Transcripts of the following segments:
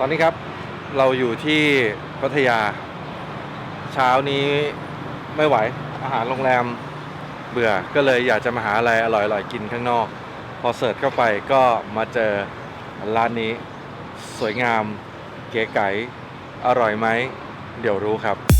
ตอนนี้ครับเราอยู่ที่พัทยา เช้านี้ไม่ไหวอาหารโรงแรมเบื่อก็เลยอยากจะมาหาอะไรอร่อยๆกินข้างนอก พอเสิร์ชเข้าไปก็มาเจอร้านนี้ สวยงาม เก๋ไก๋อร่อยไหม เดี๋ยวรู้ครับ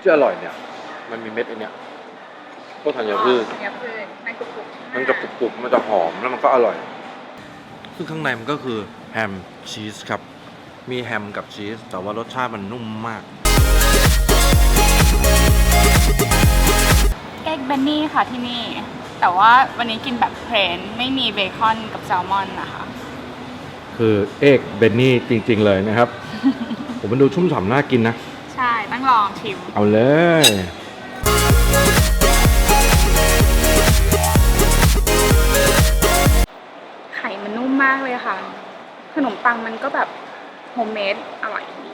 ที่อร่อยเนี่ย มันมีเม็ดไอเนี่ยพวกธัญพืชธัญพืชมันกรุบกรุบมันจะกรุบๆมันจะหอมแล้วมันก็อร่อย ซึ่งข้างในมันก็คือแฮมชีสครับ มีแฮมกับชีส แต่ว่ารสชาติมันนุ่มมากเอ็กเบนนี่ค่ะที่นี่ แต่ว่าวันนี้กินแบบเพลนไม่มีเบคอนกับแซลมอนนะคะ คือเอกเบนนี่จริง ๆ เลยนะครับ ผมมันดูชุ่มฉ่ำน่ากินนะใช่ ต้องลองชิม เอาเลย ไข่มันนุ่มมากเลยค่ะ ขนมปังมันก็แบบโฮมเมดอร่อยดี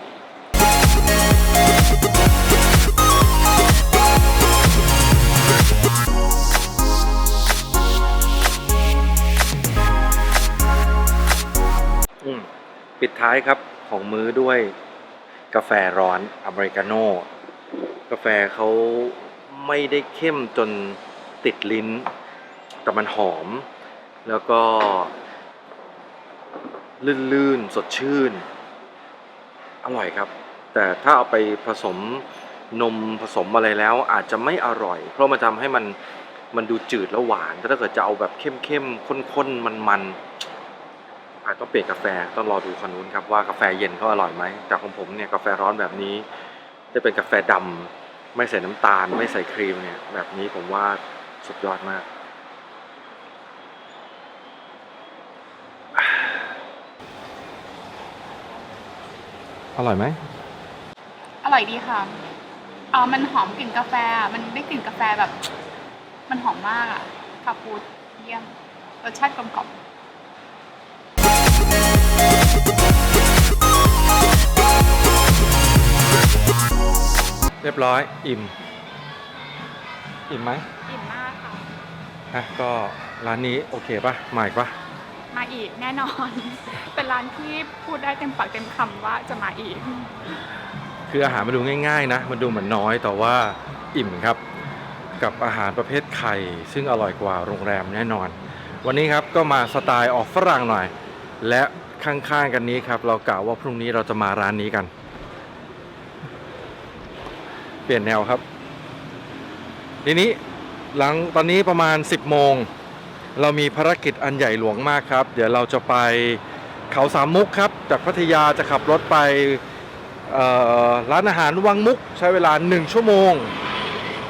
อืมปิดท้ายครับของมื้อด้วย กาแฟร้อนอเมริกาโน่กาแฟเขาไม่ได้เข้มจนติดลิ้น แต่มันหอม แล้วก็ ลื่นๆ สดชื่น อร่อยครับ แต่ถ้าเอาไปผสมนมผสมอะไรแล้วอาจจะไม่อร่อย เพราะมันทำให้มันมันดูจืดแล้วหวานแต่ถ้าเกิดจะเอาแบบเข้มๆข้นๆมันๆ อาจต้องเปลี่ยนกาแฟต้องรอดูคนนู้นครับว่ากาแฟเย็นเขาอร่อยไหมแต่ของผมเนี่ยกาแฟร้อนแบบนี้จะเป็นกาแฟดำไม่ใส่น้ำตาล ไม่ใส่ครีมเนี่ยแบบนี้ผมว่าสุดยอดมาก อร่อยไหมอร่อยดีค่ะเอ๋อมันหอมกลิ่นกาแฟ มันได้กลิ่นกาแฟแบบ มันหอมมากอะคาปูเยี่ยมรสชาติกลมกล่อม เรียบร้อยอิ่ม อิ่มไหมอิ่มมากค่ะ อะก็ร้านนี้โอเคปะมาอีกปะมาอีกแน่นอน เป็นร้านที่พูดได้เต็มปากเต็มคำว่าจะมาอีก คืออาหารมันดูง่ายๆนะ มันดูเหมือนน้อยแต่ว่าอิ่มครับ กับอาหารประเภทไข่ ซึ่งอร่อยกว่าโรงแรมแน่นอน วันนี้ครับก็มาสไตล์ออกฝรั่งหน่อย และข้างๆกันนี้ครับ เรากะว่าพรุ่งนี้เราจะมาร้านนี้กัน เปลี่ยนแนวครับ ทีนี้หลังตอนนี้ประมาณ 10 โมง เรามีภารกิจอันใหญ่หลวงมากครับ เดี๋ยวเราจะไปเขาสามมุกครับ จากพัทยาจะขับรถไปร้านอาหารวังมุกใช้เวลา 1 ชั่วโมง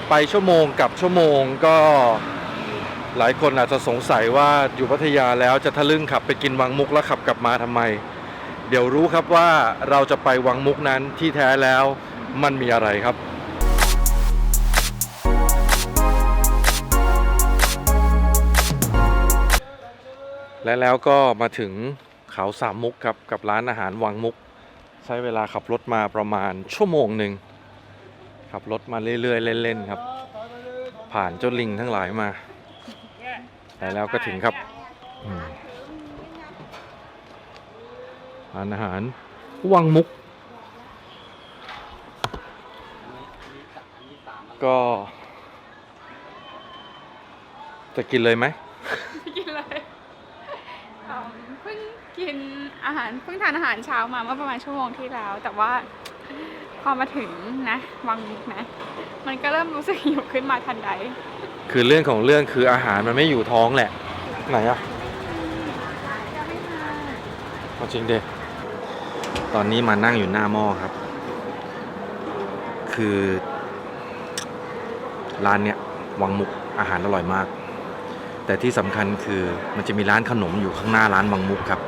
ไปชั่วโมงกับชั่วโมงก็หลายคนอาจจะสงสัยว่าอยู่พัทยาแล้วจะทะลึ่งขับไปกินวังมุกแล้วขับกลับมาทำไม เดี๋ยวรู้ครับว่าเราจะไปวังมุกนั้นที่แท้แล้วมันมีอะไรครับ และแล้วก็มาถึงเขาสามมุกครับกับร้านอาหารวังมุก ใช้เวลาขับรถมาประมาณชั่วโมงหนึ่งขับรถมาเรื่อยๆเล่นๆครับ ผ่านเจ้าลิงทั้งหลายมาแต่แล้วก็ถึงครับร้านอาหารวังมุก ก็ จะกินเลยไหม กินเลยเอิ่มเพิ่ง กินอาหารเพิ่งทานอาหารเช้ามาเมื่อประมาณชั่วโมงที่แล้ว แต่ว่าพอมาถึงนะวังมุกนะ มันก็เริ่มรู้สึกหิวขึ้นมาทันใด คือเรื่องของเรื่องคืออาหารมันไม่อยู่ท้องแหละ ไหนอะเอาจริงเด็ตอนนี้มานั่งอยู่หน้าหม้อครับ คือร้านเนี้ยวังมุกอาหารอร่อยมาก แต่ที่สำคัญคือมันจะมีร้านขนมอยู่ข้างหน้าร้านวังมุกครับ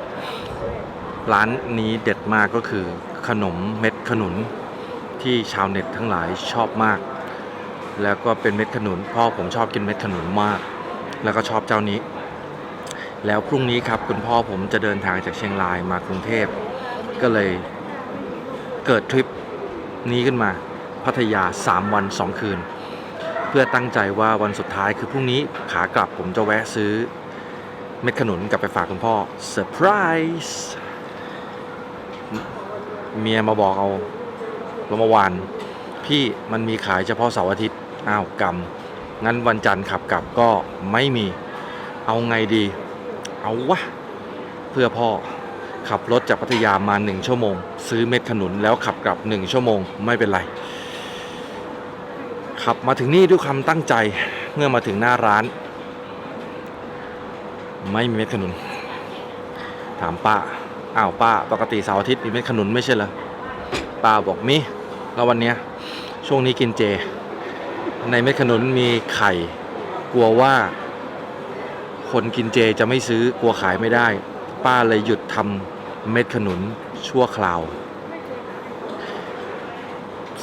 ร้านนี้เด็ดมากก็คือขนมเม็ดขนุนที่ชาวเน็ตทั้งหลายชอบมาก แล้วก็เป็นเม็ดขนุนพ่อผมชอบกินเม็ดขนุนมาก แล้วก็ชอบเจ้านี้ แล้วพรุ่งนี้ครับคุณพ่อผมจะเดินทางจากเชียงรายมากรุงเทพก็เลยเกิดทริปนี้ขึ้นมาพัทยา 3 วัน 2 คืน เพื่อตั้งใจว่าวันสุดท้ายคือพรุ่งนี้ขากลับผมจะแวะซื้อเม็ดขนุนกลับไปฝากคุณพ่อเซอร์ไพรส์ เมียมาบอกเอาเมื่อวาน พี่มันมีขายเฉพาะเสาร์อาทิตย์อ้าวกรรมงั้นวันจันทร์ขับกลับก็ไม่มีเอาไงดี เอาวะ เพื่อพ่อขับรถจากพัทยามาหนึ่งชั่วโมง ซื้อเม็ดขนุนแล้วขับกลับหนึ่งชั่วโมงไม่เป็นไร ขับมาถึงนี่ด้วยความตั้งใจเมื่อมาถึงหน้าร้าน ไม่มีเม็ดขนุน ถามป้า อ้าวป้าปกติเสาร์อาทิตย์มีเม็ดขนุนไม่ใช่เหรอป้าบอกมีแล้ววันเนี้ยช่วงนี้กินเจ ในเม็ดขนุนมีไข่ กลัวว่า คนกินเจจะไม่ซื้อกลัวขายไม่ได้ ป้าเลยหยุดทำเม็ดขนุนชั่วคราว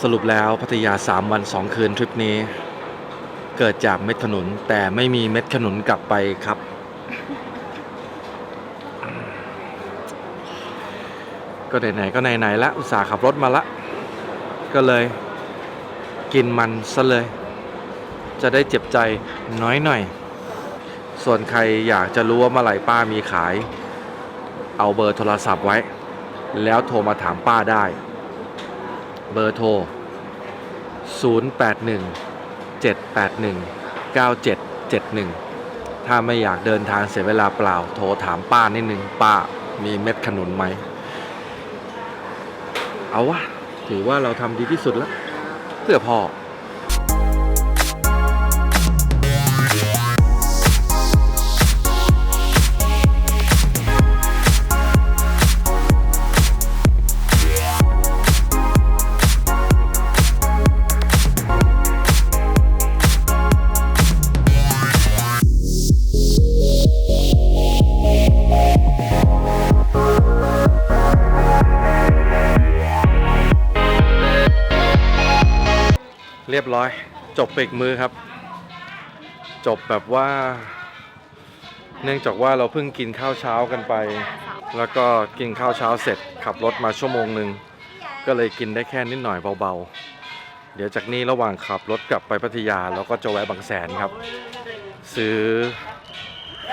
สรุปแล้วพัทยา 3 วัน 2 คืนทริปนี้ เกิดจากเม็ดขนุนแต่ไม่มีเม็ดขนุนกลับไปครับ ก็ไหนๆก็ไหนๆละอุตส่าห์ขับรถมาละ ก็เลยกินมันซะเลย จะได้เจ็บใจน้อยหน่อย ส่วนใครอยากจะรู้ว่าเมื่อไหร่ป้ามีขาย เอาเบอร์โทรศัพท์ไว้ แล้วโทรมาถามป้าได้ เบอร์โทร 081 781 9771 ถ้าไม่อยากเดินทางเสียเวลาเปล่า โทรถามป้านิดนึง ป้ามีเม็ดขนุนไหม เอาวะถือว่าเราทำดีที่สุดแล้วเพื่อพ่อ รียบร้อย จบไปอีกมือครับ จบแบบว่า เนื่องจากว่าเราเพิ่งกินข้าวเช้ากันไป แล้วก็กินข้าวเช้าเสร็จ ขับรถมาชั่วโมงหนึ่งก็เลยกินได้แค่นิดหน่อยเบาๆ เดี๋ยวจากนี้ระหว่างขับรถกลับไปพัทยาเราก็จะแวะบางแสนครับ ซื้อ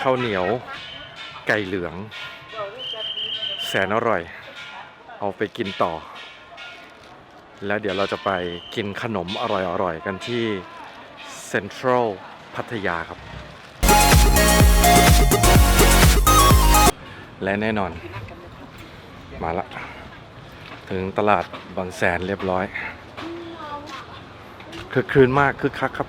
ข้าวเหนียว ไก่เหลือง แสนอร่อย เอาไปกินต่อ แล้วเดี๋ยวเราจะไปกินขนมอร่อยๆ กันที่เซ็นทรัลพัทยาครับ และแน่นอน มาละ ถึงตลาดบางแสนเรียบร้อยคือคืนมากคือคักครับ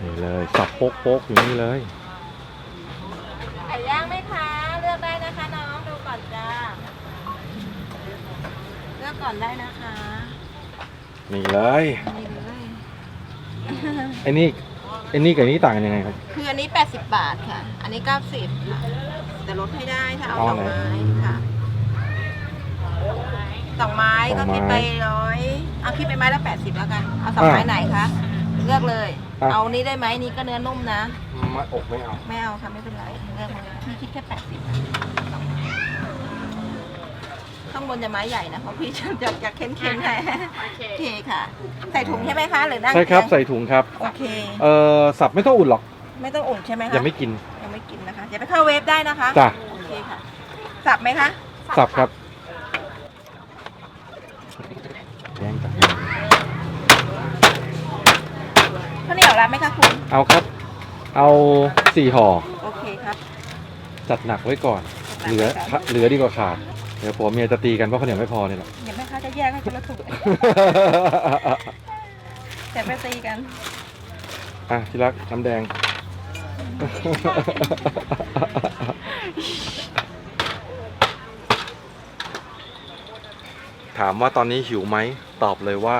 นี่เลยสับโป๊กๆอยู่นี่เลย ไก่ย่างไหมคะ เลือกได้นะคะน้องดูก่อนจ้า เลือ กก่อนได้นะคะนี่เลยนี่เลยไอ้นี่ไอ้นี่กับไอ้นี่ต่างกันยังไงครับ คืออันนี้ 80 บาทค่ะ อันนี้ 90ค่ะแต่ลดให้ได้ถ้าเอาเอาดอกไหน ไม้ค่ะดอกไม้ก็คิดไปร้อยเอาคิดไปไม้ละ 80แล้วกันเอาสองไม้ไหนคะเลือกเลยเอานี้ได้ไหมนี่ก็เนื้อนุ่มนะ ไม่อกไม่เอา ไม่เอาค่ะไม่เป็นไรเลือกมาเลยพี่คิดแค่แปดสิบ ข้างบนจะไม้ใหญ่นะเพราะพี่จะจะจะเค้นเค้นๆให้โอเค โอเคค่ะ ใส่ถุงใช่ไหมคะหรือนั่งใช่ครับเยงใส่ถุงครับโอเค เอ่อสับไม่ต้องอุ่นหรอกไม่ต้องอุ่นใช่ไหมคะยังไม่กินยังไม่กินนะคะอย่าไปเข้าเวฟได้นะคะจ้ะโอเคค่ะ สับไหมคะสับครับแย่งกันข้าวเหนียวอะไรร้าไหมคะคุณ เอาครับ เอาสี่ห่อโอเคครับจัดหนักไว้ก่อน เหลือเหลือดีกว่าขาด เดี๋ยวผัวเมียจะตีกันเพราะข้าวเหนียวไม่พอเนี่ยแหละ เดี๋ยวแม่ค้าจะแยกให้คนละถุงแต่ไปตีกันอะที่รักน้ำแดง ถามว่าตอนนี้หิวไหม ตอบเลยว่า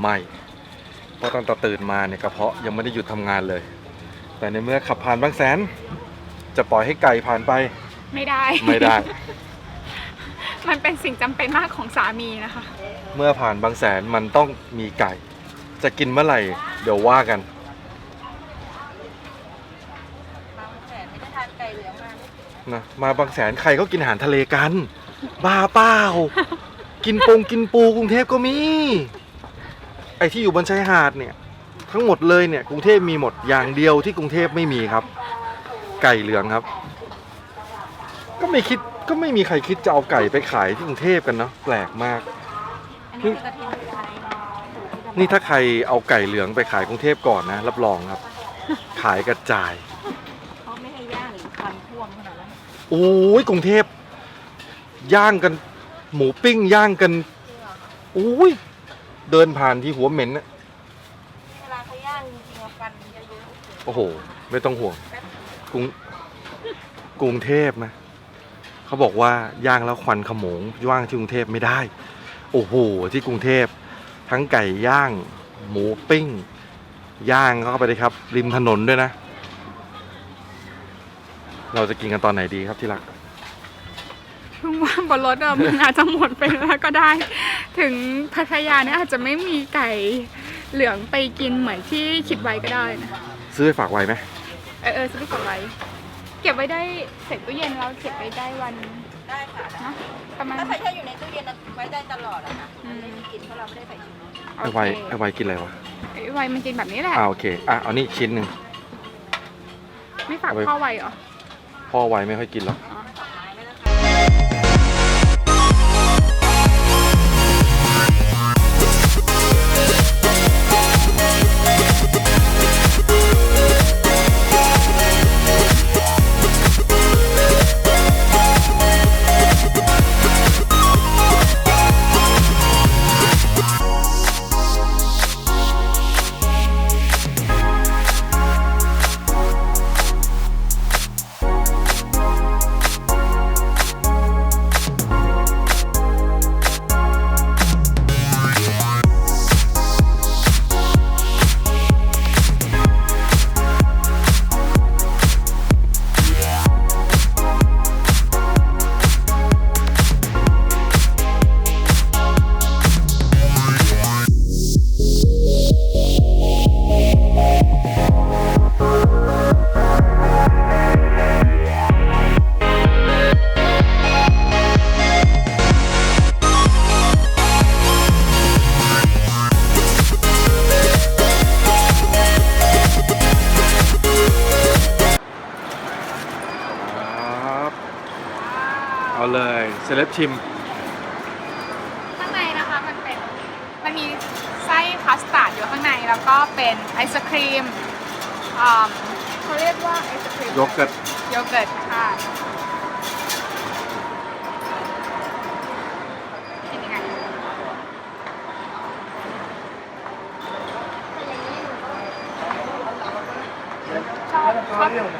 ไม่ เพราะตั้งแต่ตื่นมาเนี่ยกระเพาะยังไม่ได้หยุดทำงานเลย แต่ในเมื่อขับผ่านบางแสน จะปล่อยให้ไก่ผ่านไป ไม่ได้ ไม่ได้ มันเป็นสิ่งจำเป็นมากของสามีนะคะ เมื่อผ่านบางแสนมันต้องมีไก่ จะกินเมื่อไหร่ เดี๋ยวว่ากันบางแสนไม่ได้ทานไก่เหลืองมานะมาบางแสนใครก็กินอาหารทะเลกัน บ้าเปล่า กินปงกินปูกรุงเทพก็มี ไอ้ที่อยู่บนชายหาดเนี่ย ทั้งหมดเลยเนี่ยกรุงเทพมีหมดอย่างเดียวที่กรุงเทพไม่มีครับ ไก่เหลืองครับ ก็ไม่คิด ก็ไม่มีใครคิดจะเอาไก่ไปขายที่กรุงเทพกันเนาะแปลกมาก อันนี้คือกระเทียมไทยนี่ถ้าใครเอาไก่เหลืองไปขายกรุงเทพก่อนนะ รับรองครับ ขายกระจาย เขาไม่ให้ย่างหรือควันท่วมขนาดนั้นโอ้ยกรุงเทพย่างกันหมูปิ้งย่างกันโอ้ยเดินผ่านที่หัวเหม็นน่ะเวลาเขาย่างจริงๆอะควันเยอะโอ้โห ไม่ต้องห่วงกรุงกรุงเทพนะ เขาบอกว่าย่างแล้วควันขโมงย่างที่กรุงเทพไม่ได้ โอ้โหที่กรุงเทพทั้งไก่ย่าง หมูปิ้ง ย่างเข้าไปเลยครับ ริมถนนด้วยนะ เราจะกินกันตอนไหนดีครับที่รักเพิ่งว่าบนรถอะมันอาจจะหมดไปแล้วก็ได้ ถึงพัทยาเนี่ยอาจจะไม่มีไก่เหลืองไปกินเหมือนที่คิดไว้ก็ได้นะ ซื้อไปฝากไว้ไหม เออเออซื้อไปก่อนไว้ เก็บไว้ได้เสร็จตู้เย็นแล้วเก็บไว้ได้วันๆได้ค่ะได้เนาะประมาณถ้าใส่แช่อยู่ในตู้เย็นนะไว้ได้ตลอดอะค่ะอืมไม่มีกลิ่นเพราะเราไม่ได้ใส่ชูรสไอ้ไวไอ้ไวกินอะไรวะไอ้ไวมันกินแบบนี้แหละอ่าโอเคอะเอานี่ชิ้นหนึ่งไม่ฝากเอาไปพ่อไวเหรอพ่อไวไม่ค่อยกินหรอก ชิม ข้างในนะคะมันเป็นมันมีไส้คัสตาร์ดอยู่ข้างในแล้วก็เป็นไอศครีมอ่าเขาเรียกว่าไอศครีมโยเกิร์ตโยเกิร์ตค่ะกินยังไงชอบชอบไอศครีมแบบ